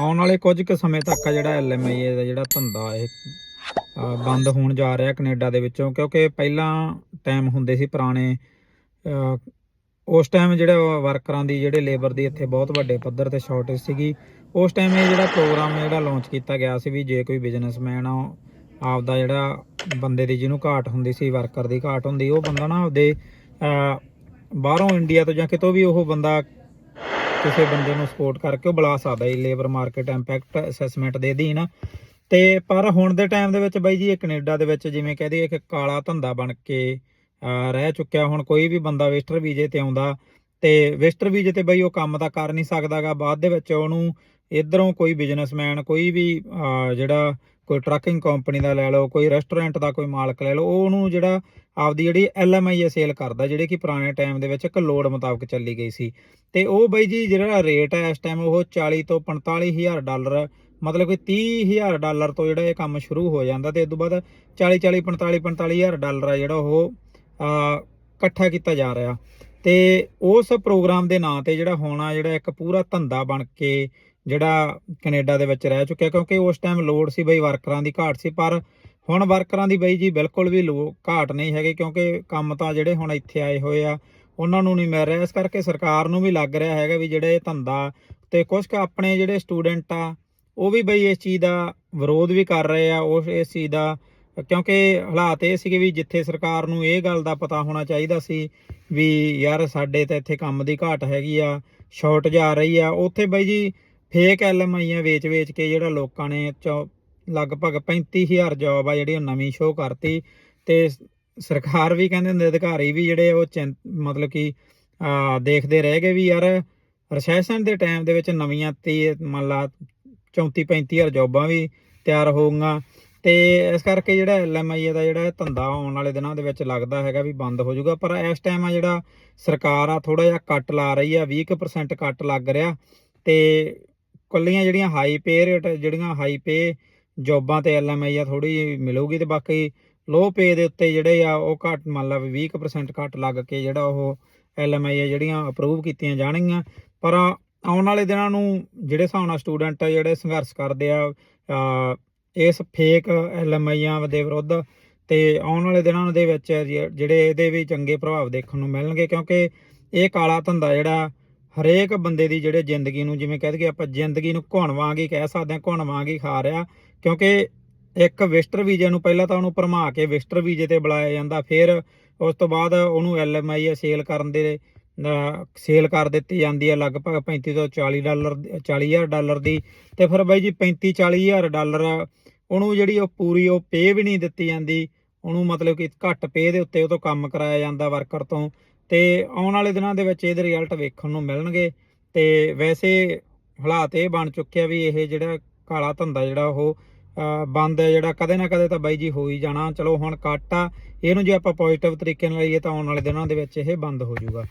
ਆਉਣ ਵਾਲੇ ਕੁਝ ਕੁ ਸਮੇਂ ਤੱਕ ਆ ਜਿਹੜਾ ਐਲਐਮਆਈ ਦਾ ਜਿਹੜਾ ਧੰਦਾ ਇਹ ਬੰਦ ਹੋਣ ਜਾ ਰਿਹਾ ਕੈਨੇਡਾ ਦੇ ਵਿੱਚੋਂ, ਕਿਉਂਕਿ ਪਹਿਲਾਂ ਟਾਈਮ ਹੁੰਦੇ ਸੀ ਪੁਰਾਣੇ ਉਸ ਟਾਈਮ ਜਿਹੜਾ ਵਰਕਰਾਂ ਦੀ, ਜਿਹੜੇ ਲੇਬਰ ਦੀ ਇੱਥੇ ਬਹੁਤ ਵੱਡੇ ਪੱਧਰ ਤੇ ਸ਼ਾਰਟੇਜ ਸੀਗੀ, ਉਸ ਟਾਈਮ ਇਹ ਜਿਹੜਾ ਪ੍ਰੋਗਰਾਮ ਜਿਹੜਾ ਲਾਂਚ ਕੀਤਾ ਗਿਆ ਸੀ ਵੀ ਜੇ ਕੋਈ ਬਿਜ਼ਨਸਮੈਨ ਆ ਉਹ ਆਪਦਾ ਜਿਹੜਾ ਬੰਦੇ ਦੀ ਜਿਹਨੂੰ ਘਾਟ ਹੁੰਦੀ ਸੀ ਵਰਕਰ ਦੀ ਘਾਟ ਹੁੰਦੀ, ਉਹ ਬੰਦਾ ਨਾ ਆਪਦੇ ਬਾਹਰੋਂ ਇੰਡੀਆ ਤੋਂ ਜਾਂ ਕਿਤੋਂ ਵੀ ਉਹ ਬੰਦਾ ਕਿਸੇ ਬੰਦੇ ਨੂੰ ਸਪੋਰਟ ਕਰਕੇ ਉਹ ਬੁਲਾ ਸਕਦਾ ਹੈ ਲੇਬਰ ਮਾਰਕੀਟ ਇੰਪੈਕਟ ਅਸੈਸਮੈਂਟ ਦੇ ਅਧੀਨ। ਤੇ ਪਰ ਹੁਣ ਦੇ ਟਾਈਮ ਦੇ ਵਿੱਚ ਬਾਈ ਜੀ ਇਹ ਕੈਨੇਡਾ ਦੇ ਵਿੱਚ ਜਿਵੇਂ ਕਹਿ ਦਈਏ ਕਾਲਾ ਧੰਦਾ ਬਣ ਕੇ ਰਹਿ ਚੁੱਕਿਆ, ਹੁਣ ਕੋਈ ਵੀ ਬੰਦਾ ਵੇਸਟਰ ਵੀਜ਼ੇ ਤੇ ਆਉਂਦਾ, ਤੇ ਵੇਸਟਰ ਵੀਜ਼ੇ ਤੇ ਬਈ ਉਹ ਕੰਮ ਤਾਂ ਕਰ ਨਹੀਂ ਸਕਦਾਗਾ, ਬਾਅਦ ਦੇ ਵਿੱਚ ਉਹਨੂੰ ਇਧਰੋਂ ਕੋਈ ਬਿਜ਼ਨਸਮੈਨ ਕੋਈ ਵੀ ਜਿਹੜਾ ਕੋਈ ਟਰੱਕਿੰਗ ਕੰਪਨੀ ਦਾ ਲੈ ਲਓ, ਕੋਈ ਰੈਸਟੋਰੈਂਟ ਦਾ ਕੋਈ ਮਾਲਕ ਲੈ ਲਓ ਉਹ ਉਹਨੂੰ ਜਿਹੜਾ ਆਪਦੀ ਜਿਹੜੀ ਐਲਐਮਆਈ ਸੇਲ ਕਰਦਾ, ਜਿਹੜੇ ਕਿ ਪੁਰਾਣੇ ਟਾਈਮ ਦੇ ਵਿੱਚ ਇੱਕ ਲੋਡ ਮੁਤਾਬਕ ਚੱਲੀ ਗਈ ਸੀ। ਤੇ ਉਹ ਬਾਈ ਜੀ ਜਿਹੜਾ ਰੇਟ ਹੈ ਇਸ ਟਾਈਮ ਉਹ 40 ਤੋਂ 45000 ਡਾਲਰ, ਮਤਲਬ ਕਿ 30000 ਡਾਲਰ ਤੋਂ ਜਿਹੜਾ ਇਹ ਕੰਮ ਸ਼ੁਰੂ ਹੋ ਜਾਂਦਾ ਤੇ ਇਸ ਤੋਂ ਬਾਅਦ 40 40 45 45000 ਡਾਲਰ ਆ ਜਿਹੜਾ ਉਹ ਇਕੱਠਾ ਕੀਤਾ ਜਾ ਰਿਹਾ। ਤੇ ਉਸ ਪ੍ਰੋਗਰਾਮ ਦੇ ਨਾਂ ਤੇ ਜਿਹੜਾ ਹੋਣਾ ਜਿਹੜਾ ਇੱਕ ਪੂਰਾ ਧੰਦਾ ਬਣ ਕੇ ਜਿਹੜਾ ਕੈਨੇਡਾ ਦੇ ਵਿੱਚ ਰਹਿ ਚੁੱਕਿਆ, ਕਿਉਂਕਿ ਉਸ ਟਾਈਮ ਲੋੜ ਸੀ ਬਈ ਵਰਕਰਾਂ ਦੀ ਘਾਟ ਸੀ, ਪਰ ਹੁਣ ਵਰਕਰਾਂ ਦੀ ਬਈ ਜੀ ਬਿਲਕੁਲ ਵੀ ਲੋ, ਘਾਟ ਨਹੀਂ ਹੈਗੀ, ਕਿਉਂਕਿ ਕੰਮ ਤਾਂ ਜਿਹੜੇ ਹੁਣ ਇੱਥੇ ਆਏ ਹੋਏ ਆ, ਉਹਨਾਂ ਨੂੰ ਨਹੀਂ ਮਿਲ ਰਿਹਾ। ਇਸ ਕਰਕੇ ਸਰਕਾਰ ਨੂੰ ਵੀ ਲੱਗ ਰਿਹਾ ਹੈਗਾ ਵੀ ਜਿਹੜੇ ਇਹ ਧੰਦਾ ਤੇ ਕੁਝ ਕੁ ਆਪਣੇ ਜਿਹੜੇ ਸਟੂਡੈਂਟ ਆ, ਉਹ ਵੀ ਬਈ ਇਸ ਚੀਜ਼ ਦਾ ਵਿਰੋਧ ਵੀ ਕਰ ਰਹੇ ਆ, ਉਸ, ਇਸ ਚੀਜ਼ ਦਾ, ਕਿਉਂਕਿ ਹਾਲਾਤ ਇਹ ਸੀਗੇ ਵੀ ਜਿੱਥੇ ਸਰਕਾਰ ਨੂੰ ਇਹ ਗੱਲ ਦਾ ਪਤਾ ਹੋਣਾ ਚਾਹੀਦਾ ਸੀ ਵੀ ਯਾਰ ਸਾਡੇ ਤਾਂ ਇੱਥੇ ਕੰਮ ਦੀ ਘਾਟ ਹੈਗੀ ਆ ਸ਼ਾਰਟ ਜਾ ਰਹੀ ਆ, ਉੱਥੇ ਬਈ ਜੀ ਫੇਕ ਐਲਐਮਆਈਆਂ ਵੇਚ-ਵੇਚ ਕੇ ਜਿਹੜਾ ਲੋਕਾਂ ਨੇ ਚੌ- ਲਗਭਗ 35000 ਜੌਬ ਆ ਜਿਹੜੀ ਉਹ ਨਵੀਂ ਸ਼ੋਅ ਕਰਤੀ ਤੇ ਸਰਕਾਰ ਵੀ ਕਹਿੰਦੇ ਹੁੰਦੇ ਅਧਿਕਾਰੀ ਵੀ ਜਿਹੜੇ ਉਹ ਚਿੰ- ਮਤਲਬ ਕਿ ਦੇਖਦੇ ਰਹਿ ਗਏ ਵੀ ਯਾਰ ਰੈਸੈਸ਼ਨ ਦੇ ਟਾਈਮ ਦੇ ਵਿੱਚ ਨਵੀਆਂ ਤੇ ਮੰਨ ਲਾ 34 35000 ਜੌਬਾਂ ਵੀ ਤਿਆਰ ਹੋਊਗਾ ਤੇ ਇਸ ਕਰਕੇ ਜਿਹੜਾ ਐਲਐਮਆਈ ਦਾ ਜਿਹੜਾ ਧੰਦਾ ਆਉਣ ਵਾਲੇ ਦਿਨਾਂ ਦੇ ਵਿੱਚ ਲੱਗਦਾ ਹੈਗਾ ਵੀ ਬੰਦ ਹੋ ਜਾਊਗਾ, ਪਰ ਇਸ ਟਾਈਮ ਆ ਜਿਹੜਾ ਸਰਕਾਰ ਆ ਥੋੜਾ ਜਿਹਾ ਕੱਟ ਲਾ ਰਹੀ ਆ 20% ਕੱਟ ਲੱਗ ਰਿਹਾ ਤੇ ਕੱਲੀਆਂ ਜਿਹੜੀਆਂ ਹਾਈ ਪੇ ਰੇਟ ਜਿਹੜੀਆਂ ਹਾਈ ਪੇ ਜੌਬਾਂ ਤੇ ਐਲਐਮਆਈ ਆ ਥੋੜੀ ਮਿਲੂਗੀ ਤੇ ਬਾਕੀ ਲੋ ਪੇ ਦੇ ਉੱਤੇ ਜਿਹੜੇ ਆ, ਉਹ ਘੱਟ, ਮੰਨ ਲਾ ਵੀ 20% ਘੱਟ ਲੱਗ ਕੇ ਜਿਹੜਾ ਉਹ ਐਲਐਮਆਈ ਆ, ਜਿਹੜੀਆਂ ਅਪਰੂਵ ਕੀਤੀਆਂ ਜਾਣਗੀਆਂ। ਪਰ ਆਉਣ ਵਾਲੇ ਦਿਨਾਂ ਨੂੰ ਜਿਹੜੇ ਹਿਸਾਬ ਨਾਲ ਸਟੂਡੈਂਟ ਆ ਜਿਹੜੇ ਸੰਘਰਸ਼ ਕਰਦੇ ਆ ਇਸ ਫੇਕ ਐਲਐਮਆਈਆਂ ਦੇ ਵਿਰੁੱਧ ਤੇ ਆਉਣ ਵਾਲੇ ਦਿਨਾਂ ਦੇ ਵਿੱਚ ਜਿਹੜੇ ਇਹਦੇ ਵੀ ਚੰਗੇ ਪ੍ਰਭਾਵ ਦੇਖਣ ਨੂੰ ਮਿਲਣਗੇ ਕਿਉਂਕਿ ਇਹ ਕਾਲਾ ਧੰਦਾ ਜਿਹੜਾ ਹਰੇਕ ਬੰਦੇ ਦੀ ਜਿਹੜੇ ਜ਼ਿੰਦਗੀ ਨੂੰ, ਜਿਵੇਂ ਕਹਿ ਦਈਏ ਆਪਾਂ ਜ਼ਿੰਦਗੀ ਨੂੰ ਘੁਣ ਵਾਂਗ ਹੀ ਕਹਿ ਸਕਦੇ ਹਾਂ, ਘੁਣ ਵਾਂਗ ਹੀ ਖਾ ਰਿਹਾ, ਕਿਉਂਕਿ ਇੱਕ ਵਿਜ਼ਟਰ ਵੀਜ਼ੇ ਨੂੰ ਪਹਿਲਾਂ ਤਾਂ ਉਹਨੂੰ ਭਰਮਾ ਕੇ ਵਿਜ਼ਟਰ ਵੀਜ਼ੇ ਤੇ ਬੁਲਾਇਆ ਜਾਂਦਾ, ਫਿਰ ਉਸ ਤੋਂ ਬਾਅਦ ਉਹਨੂੰ ਐਲਐਮਆਈ ਸੇਲ ਕਰਨ ਦੇ ਸੇਲ ਕਰ ਦਿੱਤੀ ਜਾਂਦੀ ਹੈ ਲਗਭਗ 35 ਤੋਂ 40 ਡਾਲਰ 40000 ਡਾਲਰ ਦੀ, ਤੇ ਫਿਰ ਬਾਈ ਜੀ 35 40000 ਡਾਲਰ ਉਹਨੂੰ ਜਿਹੜੀ ਉਹ ਪੂਰੀ ਉਹ ਪੇ ਵੀ ਨਹੀਂ ਦਿੱਤੀ ਜਾਂਦੀ, ਉਹਨੂੰ ਮਤਲਬ ਕਿ ਘੱਟ ਪੇ ਦੇ ਉੱਤੇ ਉਹ ਤੋਂ ਕੰਮ ਕਰਾਇਆ ਜਾਂਦਾ ਵਰਕਰ ਤੋਂ ਤੇ ਆਉਣ ਵਾਲੇ ਦਿਨਾਂ ਦੇ ਵਿੱਚ ਇਹਦੇ ਰਿਜ਼ਲਟ ਵੇਖਣ ਨੂੰ ਮਿਲਣਗੇ। ਤੇ ਵੈਸੇ ਹਾਲਾਤ ਇਹ ਬਣ ਚੁੱਕਿਆ ਵੀ ਇਹ ਜਿਹੜਾ ਕਾਲਾ ਧੰਦਾ ਜਿਹੜਾ ਉਹ ਬੰਦ ਹੈ, ਜਿਹੜਾ ਕਦੇ ਨਾ ਕਦੇ ਤਾਂ ਬਾਈ ਜੀ ਹੋ ਹੀ ਜਾਣਾ। ਚਲੋ ਹੁਣ ਕੱਟ ਆ। ਇਹਨੂੰ ਜੇ ਆਪਾਂ ਪੋਜ਼ਿਟਿਵ ਤਰੀਕੇ ਨਾਲ ਲਈਏ ਤਾਂ ਆਉਣ ਵਾਲੇ ਦਿਨਾਂ ਦੇ ਵਿੱਚ ਇਹ ਬੰਦ ਹੋ ਜਾਊਗਾ।